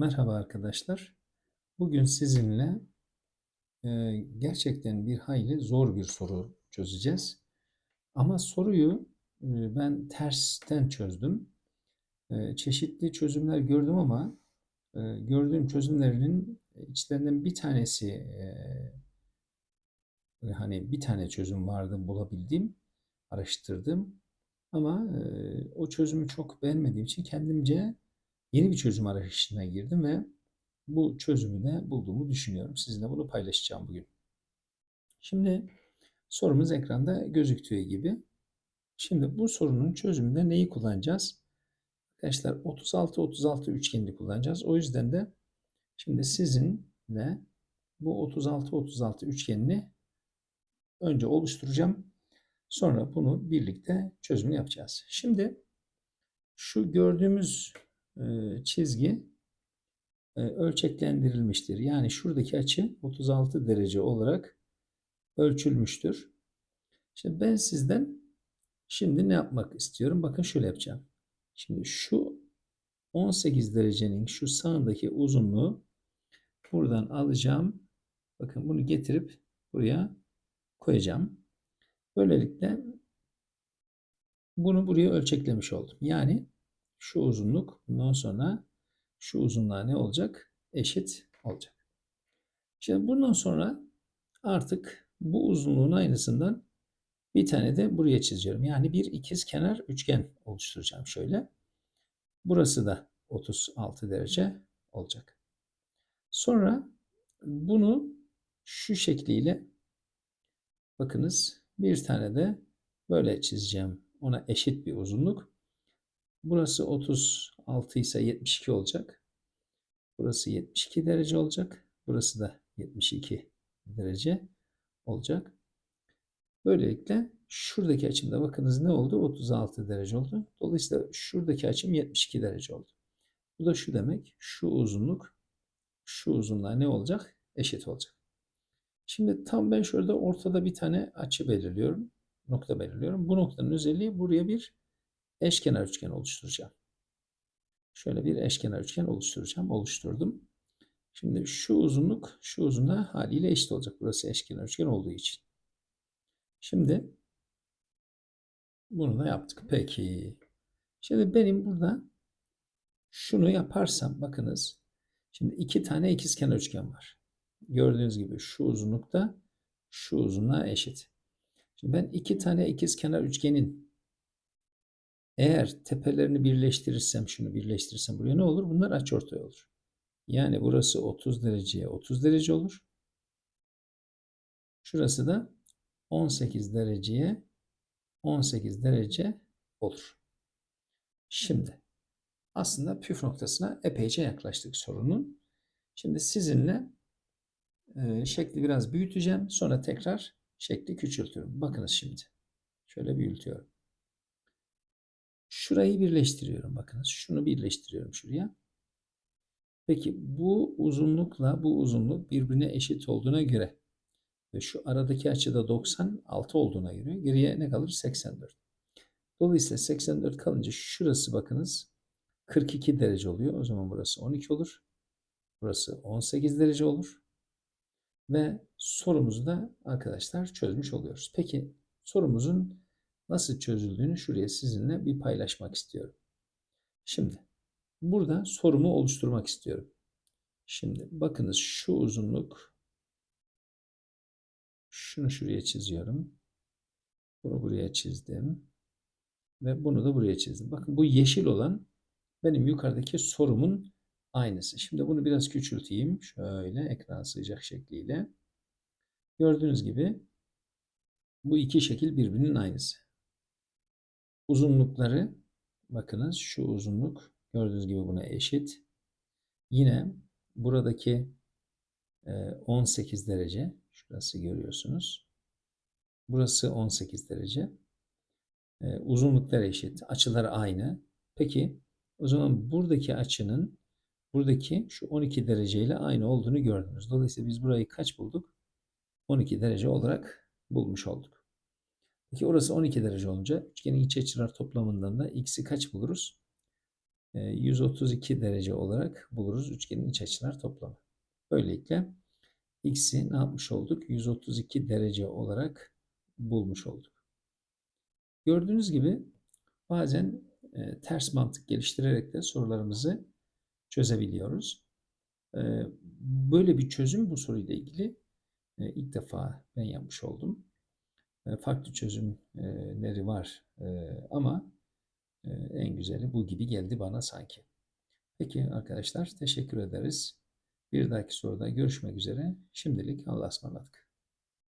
Merhaba arkadaşlar. Bugün sizinle e, gerçekten bir hayli zor bir soru çözeceğiz. Ama soruyu e, ben tersten çözdüm. E, çeşitli çözümler gördüm ama e, gördüğüm çözümlerin içlerinden bir tanesi e, hani bir tane çözüm vardı bulabildim, araştırdım. Ama e, o çözümü çok beğenmediğim için kendimce yeni bir çözüm arayışına girdim ve bu çözümü de bulduğumu düşünüyorum. Sizinle bunu paylaşacağım bugün. Şimdi sorumuz ekranda gözüktüğü gibi. Şimdi bu sorunun çözümünde neyi kullanacağız? Arkadaşlar 36-36 üçgenini kullanacağız. O yüzden de şimdi sizinle bu 36-36 üçgenini önce oluşturacağım. Sonra bunu birlikte çözümünü yapacağız. Şimdi şu gördüğümüz çizgi ölçeklendirilmiştir. Yani şuradaki açı 36 derece olarak ölçülmüştür. Şimdi ben sizden şimdi ne yapmak istiyorum? Bakın şöyle yapacağım. Şimdi şu 18 derecenin şu sağındaki uzunluğu buradan alacağım. Bakın bunu getirip buraya koyacağım. Böylelikle bunu buraya ölçeklemiş oldum. Yani şu uzunluk bundan sonra şu uzunluğa ne olacak? Eşit olacak. Şimdi bundan sonra artık bu uzunluğun aynısından bir tane de buraya çiziyorum. Yani bir ikiz kenar üçgen oluşturacağım şöyle. Burası da 36 derece olacak. Sonra bunu şu şekliyle bakınız bir tane de böyle çizeceğim. Ona eşit bir uzunluk. Burası 36 ise 72 olacak. Burası 72 derece olacak. Burası da 72 derece olacak. Böylelikle şuradaki açımda bakınız ne oldu? 36 derece oldu. Dolayısıyla şuradaki açım 72 derece oldu. Bu da şu demek. Şu uzunluk şu uzunluğa ne olacak? Eşit olacak. Şimdi tam ben şurada ortada bir tane açı belirliyorum. Nokta belirliyorum. Bu noktanın özelliği buraya bir eşkenar üçgen oluşturacağım. Şöyle bir eşkenar üçgen oluşturacağım. Oluşturdum. Şimdi şu uzunluk şu uzunluğa haliyle eşit olacak. Burası eşkenar üçgen olduğu için. Şimdi bunu da yaptık. Peki. Şimdi benim burada şunu yaparsam bakınız. Şimdi iki tane ikizkenar üçgen var. Gördüğünüz gibi şu uzunlukta şu uzunluğa eşit. Şimdi ben iki tane ikizkenar üçgenin eğer tepelerini birleştirirsem, şunu birleştirirsem buraya ne olur? Bunlar açıortay olur. Yani burası 30 dereceye 30 derece olur. Şurası da 18 dereceye 18 derece olur. Şimdi aslında püf noktasına epeyce yaklaştık sorunun. Şimdi sizinle e, şekli biraz büyüteceğim. Sonra tekrar şekli küçültüyorum. Bakınız şimdi. Şöyle büyütüyorum. Şurayı birleştiriyorum. Bakınız şunu birleştiriyorum şuraya. Peki bu uzunlukla bu uzunluk birbirine eşit olduğuna göre ve şu aradaki açı da 96 olduğuna göre geriye ne kalır? 84. Dolayısıyla 84 kalınca şurası bakınız 42 derece oluyor. O zaman burası 12 olur. Burası 18 derece olur. Ve sorumuzu da arkadaşlar çözmüş oluyoruz. Peki sorumuzun nasıl çözüldüğünü şuraya sizinle bir paylaşmak istiyorum. Şimdi burada sorumu oluşturmak istiyorum. Şimdi bakınız şu uzunluk şunu şuraya çiziyorum. Bunu buraya çizdim. Ve bunu da buraya çizdim. Bakın bu yeşil olan benim yukarıdaki sorumun aynısı. Şimdi bunu biraz küçülteyim. Şöyle ekran sığacak şekliyle. Gördüğünüz gibi bu iki şekil birbirinin aynısı uzunlukları bakınız şu uzunluk gördüğünüz gibi buna eşit. Yine buradaki 18 e, derece şurası görüyorsunuz. Burası 18 derece. E, uzunluklar eşit. Açılar aynı. Peki o zaman buradaki açının buradaki şu 12 derece ile aynı olduğunu gördünüz. Dolayısıyla biz burayı kaç bulduk? 12 derece olarak bulmuş olduk. Peki orası 12 derece olunca üçgenin iç açılar toplamından da x'i kaç buluruz? e, 132 derece olarak buluruz üçgenin iç açılar toplamı. Böylelikle x'i ne yapmış olduk? 132 derece olarak bulmuş olduk. Gördüğünüz gibi bazen e, ters mantık geliştirerek de sorularımızı çözebiliyoruz. E, böyle bir çözüm bu soruyla ilgili e, ilk defa ben yapmış oldum. E, farklı çözümleri var e, ama e, en güzeli bu gibi geldi bana sanki. Peki arkadaşlar teşekkür ederiz. Bir dahaki soruda görüşmek üzere. Şimdilik Allah'a ısmarladık.